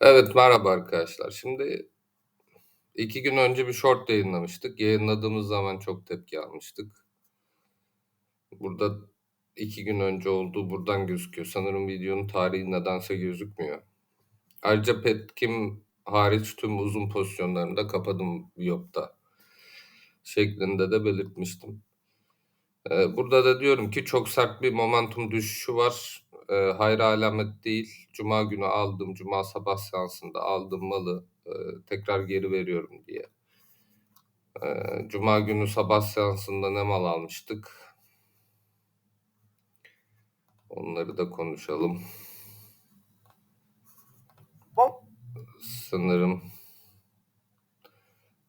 Evet, merhaba arkadaşlar. Şimdi 2 gün önce bir short yayınlamıştık. Yayınladığımız zaman çok tepki almıştık. Burada 2 gün önce olduğu buradan gözüküyor. Sanırım videonun tarihi nedense gözükmüyor. Ayrıca Petkim hariç tüm uzun pozisyonlarını da kapadım Viyop'ta şeklinde de belirtmiştim. Ee, burada da diyorum ki çok sert bir momentum düşüşü var. Ee, hayra alamet değil. Cuma günü aldım, cuma sabah seansında aldığım malı e, tekrar geri veriyorum diye. Ee, cuma günü sabah seansında ne mal almıştık? Onları da konuşalım. Sanırım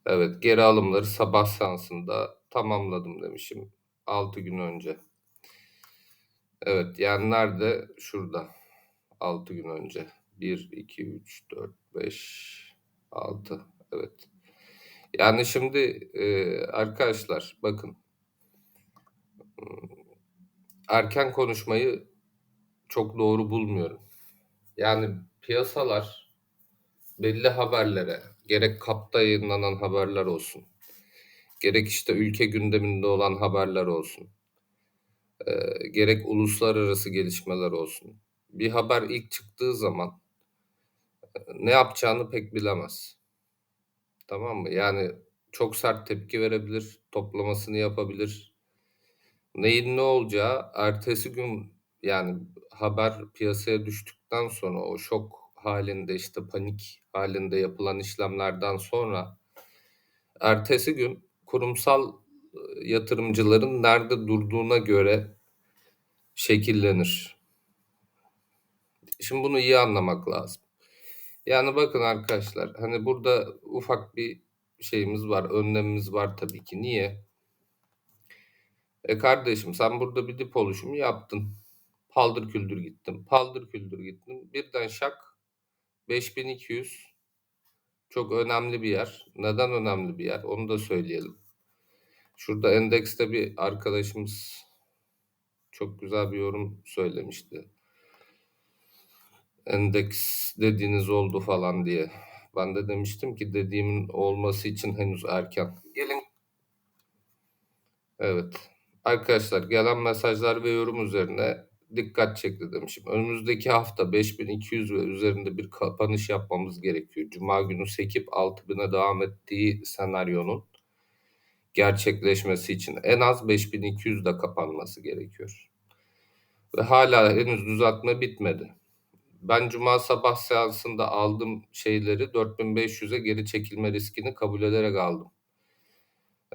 evet geri alımları sabah seansında tamamladım demişim 6 gün önce. Evet yani nerede? Şurada. 6 gün önce. 1, 2, 3, 4, 5, 6. Evet. Yani şimdi e, arkadaşlar bakın erken konuşmayı çok doğru bulmuyorum. Yani piyasalar belli haberlere gerek kapta yayınlanan haberler olsun gerek işte ülke gündeminde olan haberler olsun e, gerek uluslararası gelişmeler olsun bir haber ilk çıktığı zaman e, ne yapacağını pek bilemez. Tamam mı? Yani çok sert tepki verebilir, toplamasını yapabilir. Neyin ne olacağı ertesi gün yani haber piyasaya düştükten sonra o şok halinde işte panik halinde yapılan işlemlerden sonra ertesi gün kurumsal yatırımcıların nerede durduğuna göre şekillenir. Şimdi bunu iyi anlamak lazım. Yani bakın arkadaşlar hani burada ufak bir şeyimiz var, önlemimiz var tabii ki. Niye? E kardeşim sen burada bir dip oluşumu yaptın. Paldır küldür gittin. Paldır küldür gittin. Birden şak 5200 çok önemli bir yer. Neden önemli bir yer? Onu da söyleyelim. Şurada endekste bir arkadaşımız çok güzel bir yorum söylemişti. Endeks dediğiniz oldu falan diye. Ben de demiştim ki dediğimin olması için henüz erken. Gelin. Evet. Arkadaşlar gelen mesajlar ve yorum üzerine dikkat çekti demişim. Önümüzdeki hafta 5200 ve üzerinde bir kapanış yapmamız gerekiyor. Cuma günü sekip 6000'e devam ettiği senaryonun gerçekleşmesi için en az 5200'de kapanması gerekiyor. Ve hala henüz düzeltme bitmedi. Ben cuma sabah seansında aldığım şeyleri 4500'e geri çekilme riskini kabul ederek aldım.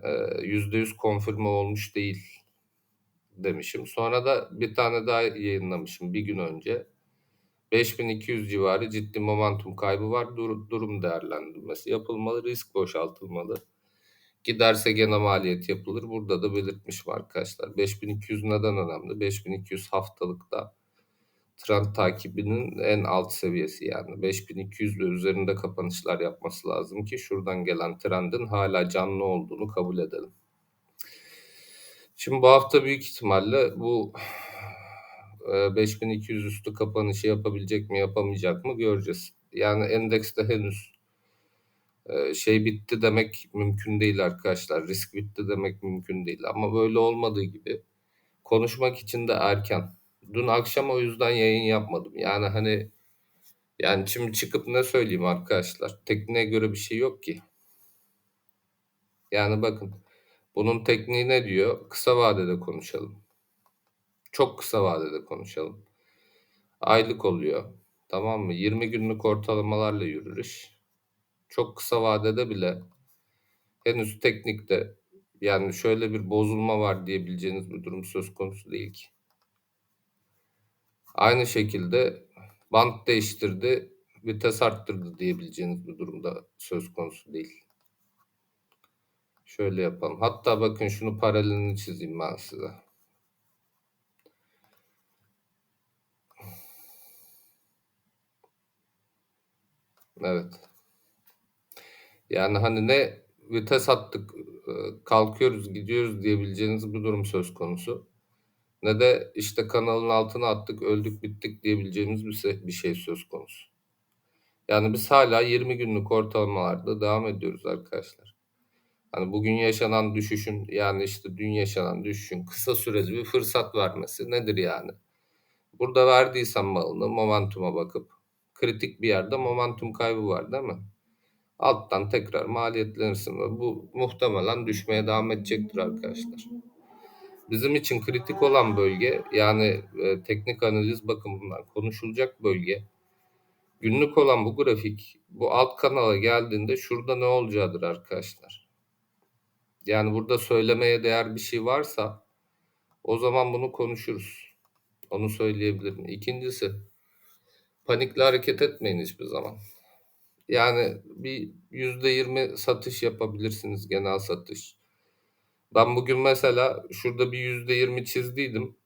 %100 konfirme olmuş değil demişim. Sonra da bir tane daha yayınlamışım bir gün önce. 5200 civarı ciddi momentum kaybı var. Dur, durum değerlendirmesi yapılmalı, risk boşaltılmalı. Giderse gene maliyet yapılır. Burada da belirtmişim arkadaşlar. 5200 neden önemli? 5200 haftalıkta trend takibinin en alt seviyesi yani 5200 ve üzerinde kapanışlar yapması lazım ki şuradan gelen trendin hala canlı olduğunu kabul edelim. Şimdi bu hafta büyük ihtimalle bu 5200 üstü kapanışı yapabilecek mi yapamayacak mı göreceğiz. Yani endekste henüz şey bitti demek mümkün değil arkadaşlar. Risk bitti demek mümkün değil. Ama böyle olmadığı gibi konuşmak için de erken. Dün akşam o yüzden yayın yapmadım. Yani hani yani şimdi çıkıp ne söyleyeyim arkadaşlar? Tekniğe göre bir şey yok ki. Yani bakın bunun tekniği ne diyor? Kısa vadede konuşalım. Çok kısa vadede konuşalım. Aylık oluyor. Tamam mı? 20 günlük ortalamalarla yürür iş. Çok kısa vadede bile henüz teknikte yani şöyle bir bozulma var diyebileceğiniz bir durum söz konusu değil ki. Aynı şekilde bant değiştirdi, vites arttırdı diyebileceğiniz bir durumda söz konusu değil. Şöyle yapalım. Hatta bakın şunu paralelini çizeyim ben size. Evet. Yani hani ne vites attık, kalkıyoruz, gidiyoruz diyebileceğiniz bir durum söz konusu ne de işte kanalın altına attık, öldük, bittik diyebileceğimiz bir şey söz konusu. Yani biz hala 20 günlük ortalamalarda devam ediyoruz arkadaşlar. Hani bugün yaşanan düşüşün yani işte dün yaşanan düşüşün kısa süreli bir fırsat vermesi nedir yani? Burada verdiysen malını momentuma bakıp kritik bir yerde momentum kaybı var değil mi? Alttan tekrar maliyetlenirsin ve bu muhtemelen düşmeye devam edecektir arkadaşlar. Bizim için kritik olan bölge yani e, teknik analiz bakımından konuşulacak bölge günlük olan bu grafik bu alt kanala geldiğinde şurada ne olacağıdır arkadaşlar. Yani burada söylemeye değer bir şey varsa o zaman bunu konuşuruz. Onu söyleyebilirim. İkincisi panikle hareket etmeyin hiçbir zaman. Yani bir yüzde yirmi satış yapabilirsiniz genel satış. Ben bugün mesela şurada bir yüzde yirmi çizdiydim.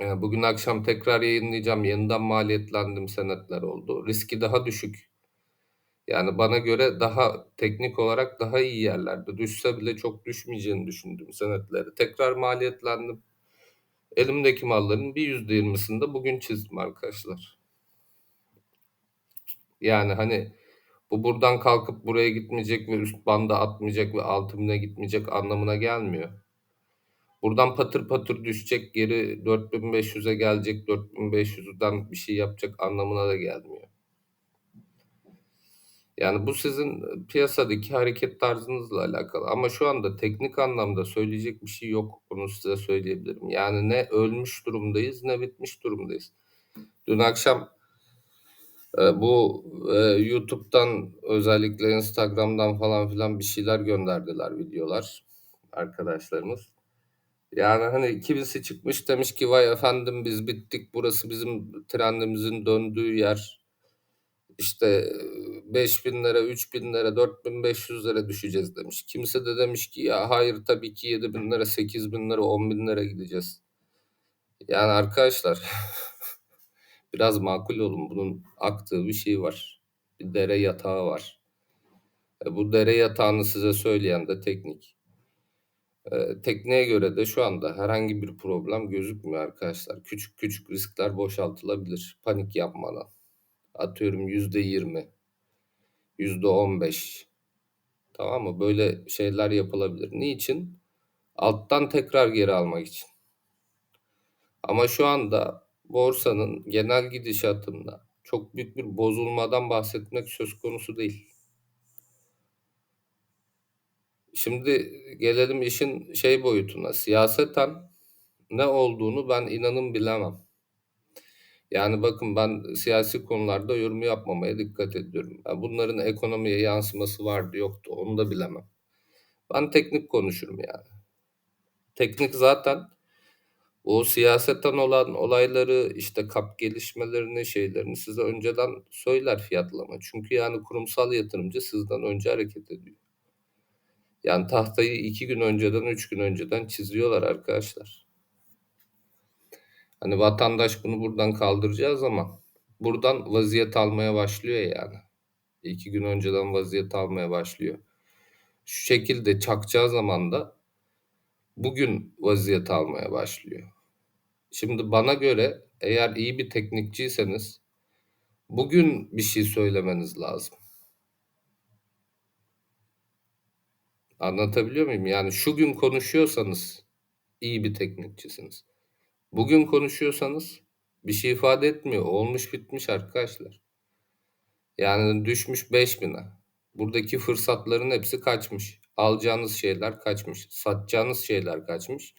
Ee, bugün akşam tekrar yayınlayacağım. Yeniden maliyetlendim senetler oldu. Riski daha düşük. Yani bana göre daha teknik olarak daha iyi yerlerde. Düşse bile çok düşmeyeceğini düşündüm senetleri. Tekrar maliyetlendim. Elimdeki malların bir yüzde yirmisini de bugün çizdim arkadaşlar. Yani hani bu buradan kalkıp buraya gitmeyecek ve üst banda atmayacak ve altımına gitmeyecek anlamına gelmiyor. Buradan patır patır düşecek geri 4500'e gelecek 4500'den bir şey yapacak anlamına da gelmiyor. Yani bu sizin piyasadaki hareket tarzınızla alakalı ama şu anda teknik anlamda söyleyecek bir şey yok. Bunu size söyleyebilirim. Yani ne ölmüş durumdayız ne bitmiş durumdayız. Dün akşam e, bu e, YouTube'dan özellikle Instagram'dan falan filan bir şeyler gönderdiler videolar arkadaşlarımız. Yani hani kimisi çıkmış demiş ki vay efendim biz bittik burası bizim trendimizin döndüğü yer. İşte 5000 lira, 3000 lira, 4500 lira düşeceğiz demiş. Kimisi de demiş ki ya hayır tabii ki 7000 lira, 8000 lira, 10 bin lira gideceğiz. Yani arkadaşlar biraz makul olun bunun aktığı bir şey var. Bir dere yatağı var. E, bu dere yatağını size söyleyen de teknik. E, tekniğe göre de şu anda herhangi bir problem gözükmüyor arkadaşlar. Küçük küçük riskler boşaltılabilir panik yapmadan. Atıyorum yüzde yirmi, yüzde on beş. Tamam mı? Böyle şeyler yapılabilir. Niçin? Alttan tekrar geri almak için. Ama şu anda borsanın genel gidişatında çok büyük bir bozulmadan bahsetmek söz konusu değil. Şimdi gelelim işin şey boyutuna. Siyaseten ne olduğunu ben inanın bilemem. Yani bakın ben siyasi konularda yorum yapmamaya dikkat ediyorum. Yani bunların ekonomiye yansıması vardı yoktu onu da bilemem. Ben teknik konuşurum yani. Teknik zaten o siyasetten olan olayları işte kap gelişmelerini şeylerini size önceden söyler fiyatlama. Çünkü yani kurumsal yatırımcı sizden önce hareket ediyor. Yani tahtayı iki gün önceden, üç gün önceden çiziyorlar arkadaşlar. Hani vatandaş bunu buradan kaldıracağı zaman buradan vaziyet almaya başlıyor yani. İki gün önceden vaziyet almaya başlıyor. Şu şekilde çakacağı zaman da bugün vaziyet almaya başlıyor. Şimdi bana göre eğer iyi bir teknikçiyseniz bugün bir şey söylemeniz lazım. Anlatabiliyor muyum? Yani şu gün konuşuyorsanız iyi bir teknikçisiniz. Bugün konuşuyorsanız bir şey ifade etmiyor. Olmuş bitmiş arkadaşlar. Yani düşmüş 5000'e. Buradaki fırsatların hepsi kaçmış. Alacağınız şeyler kaçmış. Satacağınız şeyler kaçmış.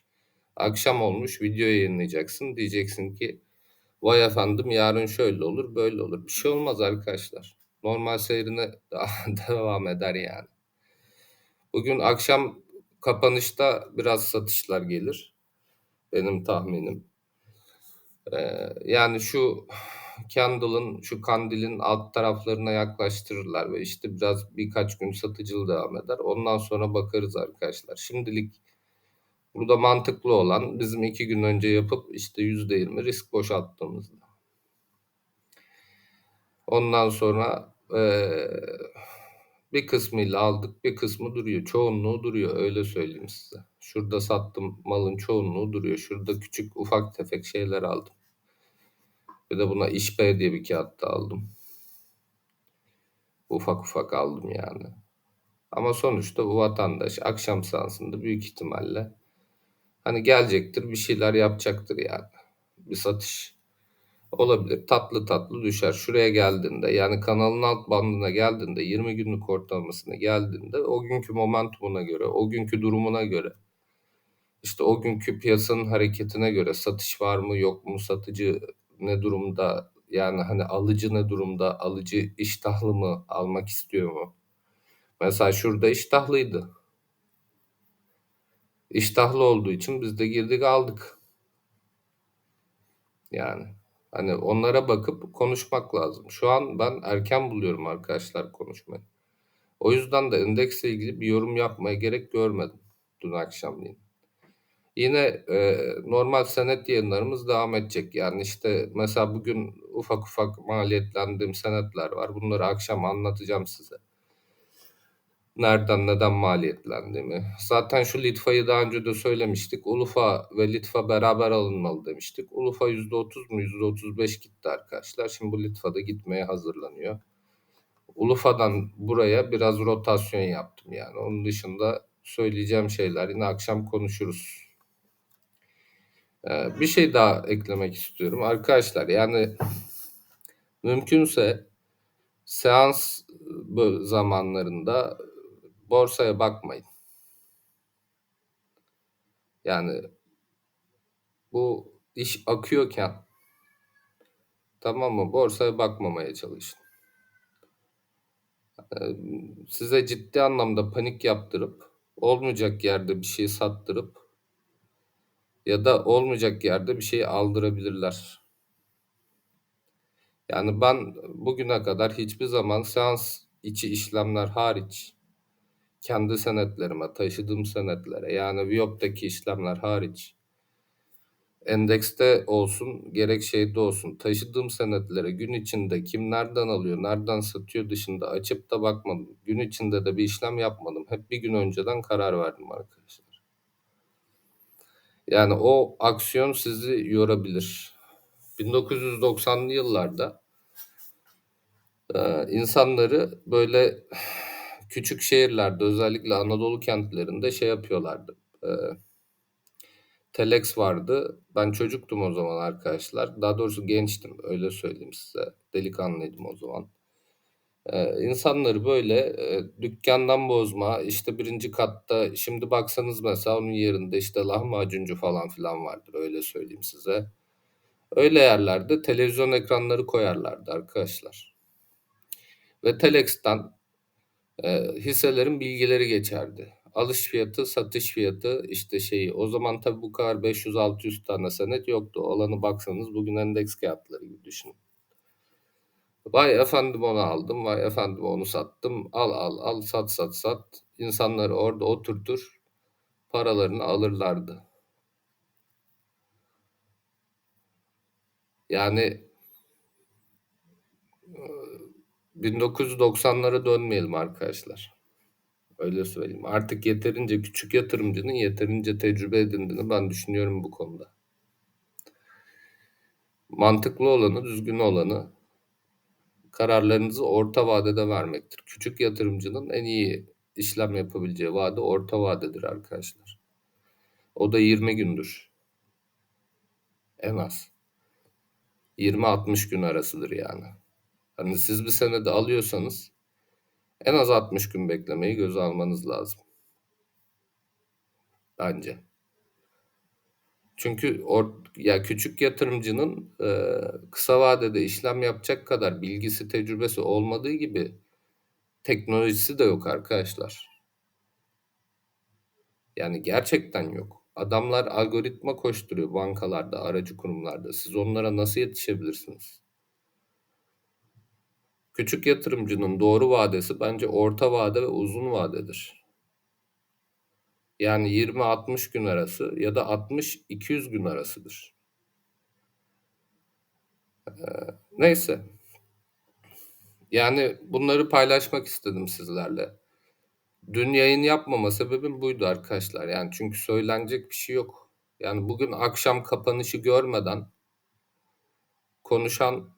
Akşam olmuş video yayınlayacaksın. Diyeceksin ki vay efendim yarın şöyle olur böyle olur. Bir şey olmaz arkadaşlar. Normal seyrine devam eder yani. Bugün akşam kapanışta biraz satışlar gelir. Benim tahminim. Ee, yani şu candle'ın, şu kandilin alt taraflarına yaklaştırırlar ve işte biraz birkaç gün satıcılı devam eder. Ondan sonra bakarız arkadaşlar. Şimdilik burada mantıklı olan bizim iki gün önce yapıp işte yüzde yirmi risk boşalttığımızda. Ondan sonra ee, bir kısmıyla aldık, bir kısmı duruyor. Çoğunluğu duruyor, öyle söyleyeyim size. Şurada sattım malın çoğunluğu duruyor. Şurada küçük ufak tefek şeyler aldım. Bir de buna iş diye bir kağıt da aldım. Ufak ufak aldım yani. Ama sonuçta bu vatandaş akşam seansında büyük ihtimalle hani gelecektir bir şeyler yapacaktır yani. Bir satış olabilir. Tatlı tatlı düşer. Şuraya geldiğinde yani kanalın alt bandına geldiğinde 20 günlük ortalamasına geldiğinde o günkü momentumuna göre, o günkü durumuna göre işte o günkü piyasanın hareketine göre satış var mı yok mu satıcı ne durumda yani hani alıcı ne durumda alıcı iştahlı mı almak istiyor mu? Mesela şurada iştahlıydı. İştahlı olduğu için biz de girdik aldık. Yani hani onlara bakıp konuşmak lazım. Şu an ben erken buluyorum arkadaşlar konuşmayı. O yüzden de endeksle ilgili bir yorum yapmaya gerek görmedim dün akşamleyin. Yine e, normal senet yayınlarımız devam edecek. Yani işte mesela bugün ufak ufak maliyetlendiğim senetler var. Bunları akşam anlatacağım size. Nereden neden maliyetlendiğimi. Zaten şu Litfa'yı daha önce de söylemiştik. Ulufa ve Litfa beraber alınmalı demiştik. Ulufa %30 mu %35 gitti arkadaşlar. Şimdi bu Litfa da gitmeye hazırlanıyor. Ulufa'dan buraya biraz rotasyon yaptım yani. Onun dışında söyleyeceğim şeyler yine akşam konuşuruz. Ee, bir şey daha eklemek istiyorum arkadaşlar. Yani mümkünse seans zamanlarında borsaya bakmayın. Yani bu iş akıyorken tamam mı borsaya bakmamaya çalışın. Ee, size ciddi anlamda panik yaptırıp olmayacak yerde bir şey sattırıp ya da olmayacak yerde bir şey aldırabilirler. Yani ben bugüne kadar hiçbir zaman seans içi işlemler hariç kendi senetlerime, taşıdığım senetlere yani Viyop'taki işlemler hariç endekste olsun gerek şeyde olsun taşıdığım senetlere gün içinde kim nereden alıyor, nereden satıyor dışında açıp da bakmadım. Gün içinde de bir işlem yapmadım. Hep bir gün önceden karar verdim arkadaşlar. Yani o aksiyon sizi yorabilir. 1990'lı yıllarda insanları böyle küçük şehirlerde özellikle Anadolu kentlerinde şey yapıyorlardı. E, Telex vardı. Ben çocuktum o zaman arkadaşlar. Daha doğrusu gençtim öyle söyleyeyim size. Delikanlıydım o zaman. Ee, insanları böyle e, dükkandan bozma işte birinci katta şimdi baksanız mesela onun yerinde işte lahmacuncu falan filan vardır öyle söyleyeyim size. Öyle yerlerde televizyon ekranları koyarlardı arkadaşlar. Ve Telex'ten hisselerin bilgileri geçerdi. Alış fiyatı, satış fiyatı işte şeyi. O zaman tabii bu kadar 500-600 tane senet yoktu. Olanı baksanız bugün endeks kağıtları gibi düşünün. Vay efendim onu aldım, vay efendim onu sattım. Al al al sat sat sat. İnsanları orada oturtur, paralarını alırlardı. Yani 1990'lara dönmeyelim arkadaşlar. Öyle söyleyeyim. Artık yeterince küçük yatırımcının yeterince tecrübe edindiğini ben düşünüyorum bu konuda. Mantıklı olanı, düzgün olanı kararlarınızı orta vadede vermektir. Küçük yatırımcının en iyi işlem yapabileceği vade orta vadedir arkadaşlar. O da 20 gündür. En az. 20-60 gün arasıdır yani. Hani siz bir senede alıyorsanız en az 60 gün beklemeyi göze almanız lazım. Bence. Çünkü or, ya küçük yatırımcının e, kısa vadede işlem yapacak kadar bilgisi, tecrübesi olmadığı gibi teknolojisi de yok arkadaşlar. Yani gerçekten yok. Adamlar algoritma koşturuyor bankalarda, aracı kurumlarda. Siz onlara nasıl yetişebilirsiniz? Küçük yatırımcının doğru vadesi bence orta vade ve uzun vadedir. Yani 20-60 gün arası ya da 60-200 gün arasıdır. Ee, neyse. Yani bunları paylaşmak istedim sizlerle. Dün yayın yapmama sebebim buydu arkadaşlar. Yani çünkü söylenecek bir şey yok. Yani bugün akşam kapanışı görmeden konuşan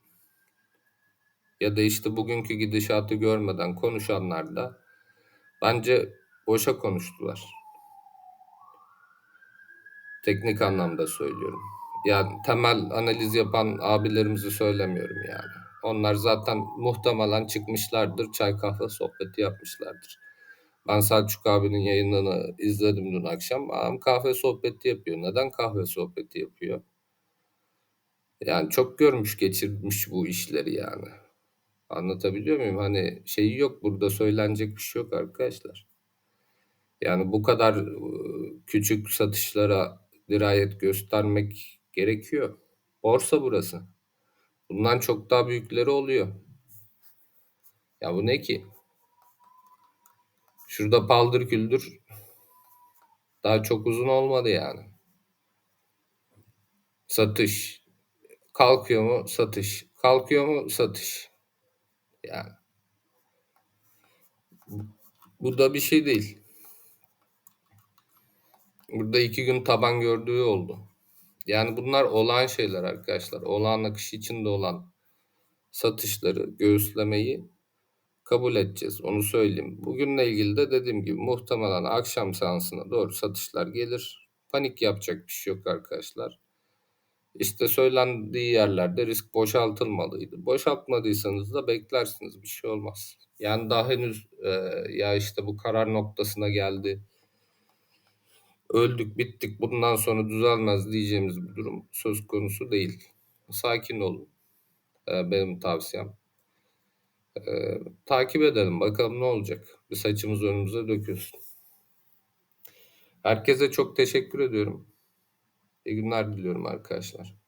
ya da işte bugünkü gidişatı görmeden konuşanlar da bence boşa konuştular. Teknik anlamda söylüyorum. Yani temel analiz yapan abilerimizi söylemiyorum yani. Onlar zaten muhtemelen çıkmışlardır, çay kahve sohbeti yapmışlardır. Ben Selçuk abinin yayınını izledim dün akşam. Adam kahve sohbeti yapıyor. Neden kahve sohbeti yapıyor? Yani çok görmüş geçirmiş bu işleri yani. Anlatabiliyor muyum? Hani şeyi yok burada söylenecek bir şey yok arkadaşlar. Yani bu kadar küçük satışlara dirayet göstermek gerekiyor. Borsa burası. Bundan çok daha büyükleri oluyor. Ya bu ne ki? Şurada paldır küldür daha çok uzun olmadı yani. Satış. Kalkıyor mu? Satış. Kalkıyor mu? Satış. Yani. Bu bir şey değil. Burada iki gün taban gördüğü oldu. Yani bunlar olağan şeyler arkadaşlar. Olağan akış içinde olan satışları, göğüslemeyi kabul edeceğiz. Onu söyleyeyim. Bugünle ilgili de dediğim gibi muhtemelen akşam seansına doğru satışlar gelir. Panik yapacak bir şey yok arkadaşlar. İşte söylendiği yerlerde risk boşaltılmalıydı. Boşaltmadıysanız da beklersiniz bir şey olmaz. Yani daha henüz e, ya işte bu karar noktasına geldi. Öldük bittik bundan sonra düzelmez diyeceğimiz bir durum söz konusu değil. Sakin olun. E, benim tavsiyem. E, takip edelim bakalım ne olacak. Bir saçımız önümüze dökülsün. Herkese çok teşekkür ediyorum. İyi günler diliyorum arkadaşlar.